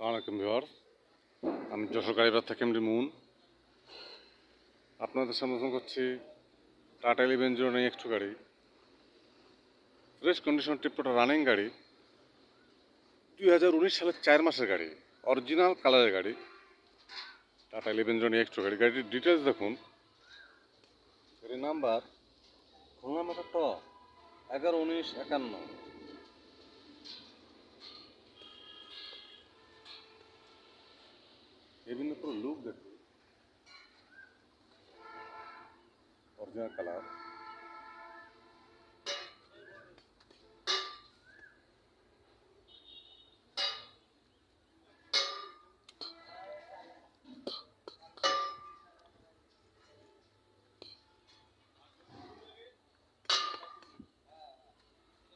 সালামালাইকুম ভিওয়ার আমি যশোর গাড়িবার থেকে এমডি মুন। আপনাদের সামনে প্রথম করছি Tata eleven zero nine EX two গাড়ি। ফ্রেশ কন্ডিশন টিপটোটা রানিং গাড়ি। দুই হাজার উনিশ সালের চার মাসের গাড়ি অরিজিনাল কালারের গাড়ি। Tata eleven zero nine x two গাড়ি। গাড়িটির ডিটেলস দেখুন। গাড়ির নাম্বার খুলনা মাথা ট এগারো উনিশ একান্ন। हेविनपुर लोक गट्टू और कलाम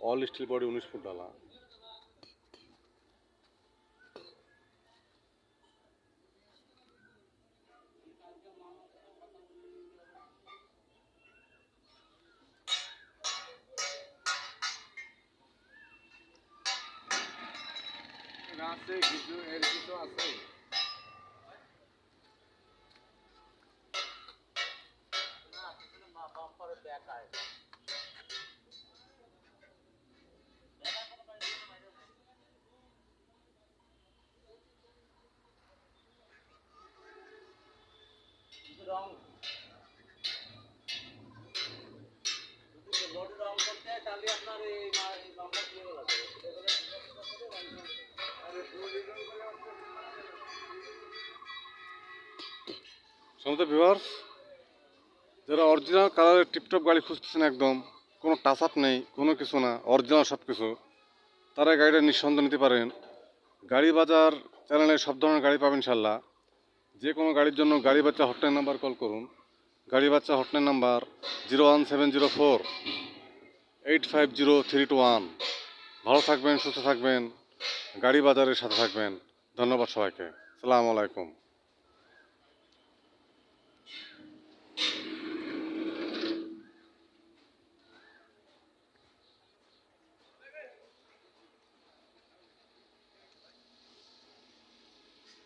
ऑल स्टील बॉडी उन्नीस फुट डाला। আছে কিছু এর কিছু আছে। রং। সমস্ত ভিভার্স যারা অরিজিনাল কালারের টিপটপ গাড়ি খুঁজতেছেন একদম, কোনো টাচ আপ নেই, কোনো কিছু না অরিজিনাল সব কিছু তারা গাড়িটা নিঃসন্দেহ নিতে পারেন। গাড়ি বাজার চ্যানেলে সব ধরনের গাড়ি পাবেন ইনশাল্লাহ যে কোনো গাড়ির জন্য গাড়ি বাচ্চা হটলাইন নাম্বার কল করুন। গাড়ি বাচ্চা hotline number zero one seven zero four eight five zero three two one ভালো থাকবেন, সুস্থ থাকবেন, গাড়ি বাজারের সাথে থাকবেন। ধন্যবাদ সবাইকে। সালামু আলাইকুম।